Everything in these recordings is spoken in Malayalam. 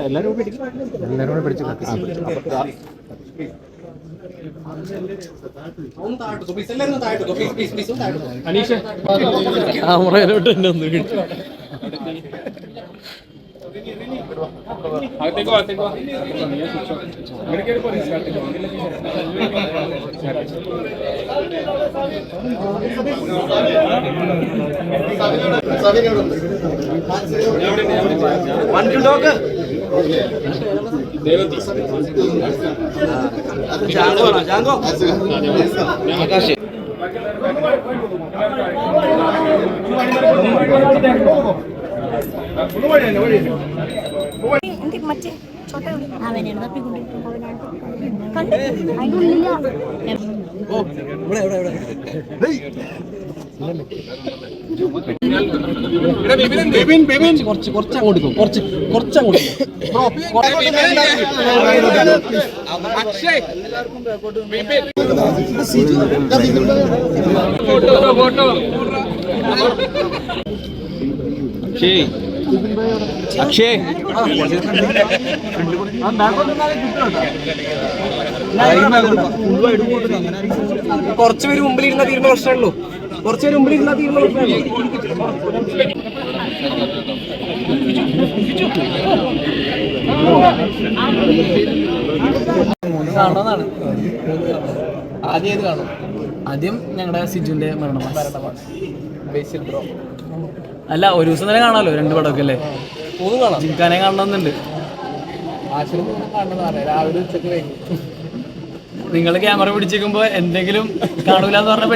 എല്ലാരും എല്ലാവരും കൂടെ പിടിച്ച് അനീഷ്. ക്യാമറയിലോട്ട് തന്നെ ഒന്ന് അകത്തേക്ക് അകത്തേക്ക് വാ. ഇങ്ങനെ സ്റ്റാർട്ടിങ് എന്റെ മറ്റേ ചോട്ട തപ്പിക്കൊണ്ടിരിക്കുന്നത് അവനാണ് കണ്ടു അതിനുള്ളില്ല കുറച്ച് കുറച്ച് അങ്ങോട്ട് കുറച്ച് കുറച്ച് അങ്ങോട്ട് അക്ഷയ്. അക്ഷയ്. കുറച്ച് പേര് മുമ്പിൽ ഇരുന്ന തീരുന്ന പ്രശ്നമുള്ളൂ കുറച്ച് പേര് മുമ്പിൽ ഇരുന്നാൽ പ്രശ്നമുള്ളൂ ആദ്യം ഏത് കാണും? ആദ്യം ഞങ്ങളുടെ സിജുവിന്റെ മരണം മരണമാണ് ബേസിൽ ബ്രോ. അല്ല ഒരു ദിവസം തന്നെ കാണാലോ രണ്ട് പടമൊക്കെ അല്ലേ? മൂന്ന് കാണാം. ജിംഖാനെ കാണണമെന്നുണ്ട് രാവിലെ ഉച്ചയ്ക്ക് കഴിഞ്ഞു. നിങ്ങൾ ക്യാമറ പിടിച്ചേക്കുമ്പോ എന്തെങ്കിലും കാണൂലെന്ന് എന്ന് പറഞ്ഞ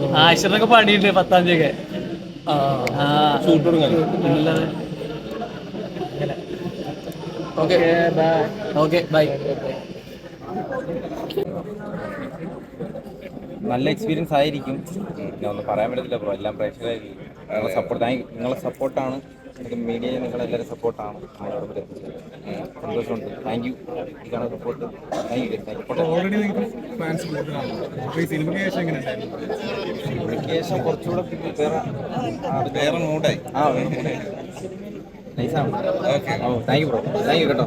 പെട്ടില്ലേ പണിയുണ്ട് പത്താം തീയതി ഒക്കെ ഓക്കെ. Okay bye. നല്ല എക്സ്പീരിയൻസ് ആയിരിക്കും. ഞാൻ ഒന്നും പറയാൻ പറ്റത്തില്ല ബ്രോ. എല്ലാം പ്രേക്ഷകരായിരിക്കും നിങ്ങളെ സപ്പോർട്ട് നിങ്ങളെ സപ്പോർട്ടാണ് മീഡിയ നിങ്ങളെല്ലാവരും സപ്പോർട്ടാണ് സന്തോഷമുണ്ട്. താങ്ക് യു ഇതാണ് support thank you support already സിനിമയ്ക്ക് ശേഷം കുറച്ചുകൂടെ വേറെ വേറെ മൂഡായി ആ വേറെ മൂഡായി നൈസാണ് okay oh thank you bro thank you കേട്ടോ.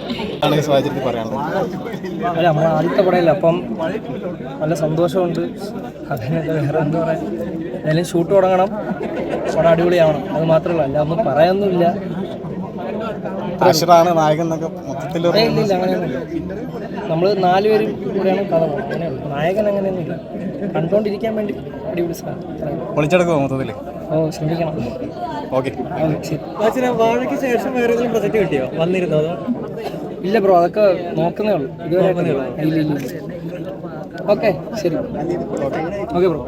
സാഹചര്യത്തിൽ പറയാനുള്ളത്. അല്ല നമ്മൾ ആദ്യത്തെ പടയല്ല. അപ്പം നല്ല സന്തോഷമുണ്ട്. അതിനൊക്കെ വേറെ എന്താ പറയാ? എന്തായാലും ഷൂട്ട് തുടങ്ങണം. പടം അടിപൊളിയാവണം. അത് മാത്രമല്ല അല്ല ഒന്നും പറയാനൊന്നുമില്ല. പ്രഷറാണ് നായകൻ എന്നൊക്കെ മൊത്തത്തിൽ ഇല്ല അങ്ങനെയൊന്നുമില്ല. നമ്മൾ നാലുപേരും കൂടെയാണ് കഥ പോകുന്നത് നായകൻ അങ്ങനെയൊന്നുമില്ല. കണ്ടുകൊണ്ടിരിക്കാൻ വേണ്ടി അടിപൊളി സാധനം. പൊളിച്ചെടുക്കുമോ മൊത്തത്തിൽ? ഓ ശ്രമിക്കണം. ഓക്കെ. വാഴയ്ക്ക് ശേഷം വേറെ ഏതെങ്കിലും കിട്ടിയോ? വന്നിരുന്നോ അതോ ഇല്ല ബ്രോ അതൊക്കെ നോക്കുന്നേ ഉള്ളൂ. ഇതുവരെ ഓക്കെ ശരി. Okay bro.